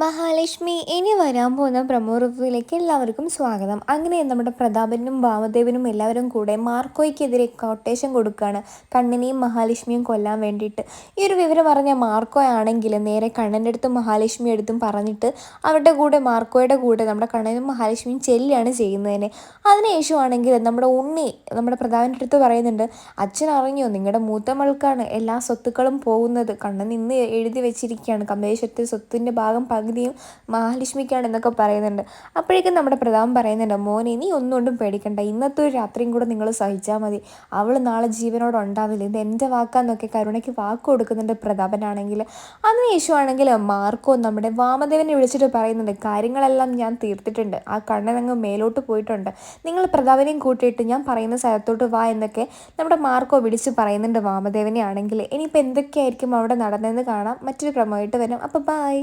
മഹാലക്ഷ്മി ഇനി വരാൻ പോകുന്ന പ്രമോ റിവ്യൂവിലേക്ക് എല്ലാവർക്കും സ്വാഗതം. അങ്ങനെ നമ്മുടെ പ്രതാപനും ഭാമദേവനും എല്ലാവരും കൂടെ മാർക്കോയ്ക്കെതിരെ കൊട്ടേഷൻ കൊടുക്കുകയാണ്. കണ്ണിനെയും മഹാലക്ഷ്മിയും കൊല്ലാൻ വേണ്ടിയിട്ട്. ഈ ഒരു വിവരം പറഞ്ഞ മാർക്കോ ആണെങ്കിൽ നേരെ കണ്ണന്റെ അടുത്തും മഹാലക്ഷ്മി അടുത്തും പറഞ്ഞിട്ട് അവരുടെ കൂടെ മാർക്കോയുടെ കൂടെ നമ്മുടെ കണ്ണനും മഹാലക്ഷ്മിയും ചെല്ലുകയാണ് ചെയ്യുന്നതിന്. അതിനുശേഷമാണെങ്കിൽ നമ്മുടെ ഉണ്ണി നമ്മുടെ പ്രതാപന്റെ അടുത്ത് പറയുന്നുണ്ട് അച്ഛൻ അറിഞ്ഞോ നിങ്ങളുടെ മൂത്ത മൾക്കാണ് എല്ലാ സ്വത്തുക്കളും പോകുന്നത്. കണ്ണൻ ഇന്ന് എഴുതി വെച്ചിരിക്കുകയാണ്. കമലേശ്വരത്തെ സ്വത്തിന്റെ ഭാഗം പകുതിയും മഹാലക്ഷ്മിക്കാണ് എന്നൊക്കെ പറയുന്നുണ്ട്. അപ്പോഴേക്കും നമ്മുടെ പ്രതാപം പറയുന്നുണ്ട് മോനെ നീ ഒന്നുകൊണ്ടും പേടിക്കണ്ട. ഇന്നത്തെ ഒരു രാത്രിയും കൂടെ നിങ്ങൾ സഹിച്ചാൽ മതി. അവൾ നാളെ ജീവനോട് ഉണ്ടാവില്ല. ഇത് എന്റെ വാക്കാന്നൊക്കെ കരുണയ്ക്ക് വാക്ക് കൊടുക്കുന്നുണ്ട് പ്രതാപനാണെങ്കിൽ. ആണെങ്കിൽ മാർക്കോ നമ്മുടെ വാമദേവനെ വിളിച്ചിട്ട് പറയുന്നുണ്ട് കാര്യങ്ങളെല്ലാം ഞാൻ തീർത്തിട്ടുണ്ട്. ആ കണ്ണനങ്ങ് മേലോട്ട് പോയിട്ടുണ്ട്. നിങ്ങൾ പ്രതാപനെയും കൂട്ടിയിട്ട് ഞാൻ പറയുന്ന സ്ഥലത്തോട്ട് വാ എന്നൊക്കെ നമ്മുടെ മാർക്കോ വിളിച്ച് പറയുന്നുണ്ട് വാമദേവനെ ആണെങ്കിൽ. ഇനിയിപ്പോൾ എന്തൊക്കെയായിരിക്കും അവിടെ നടന്നതെന്ന് കാണാം. മറ്റൊരു ക്രമമായിട്ട് വരാം. അപ്പോൾ ബായ്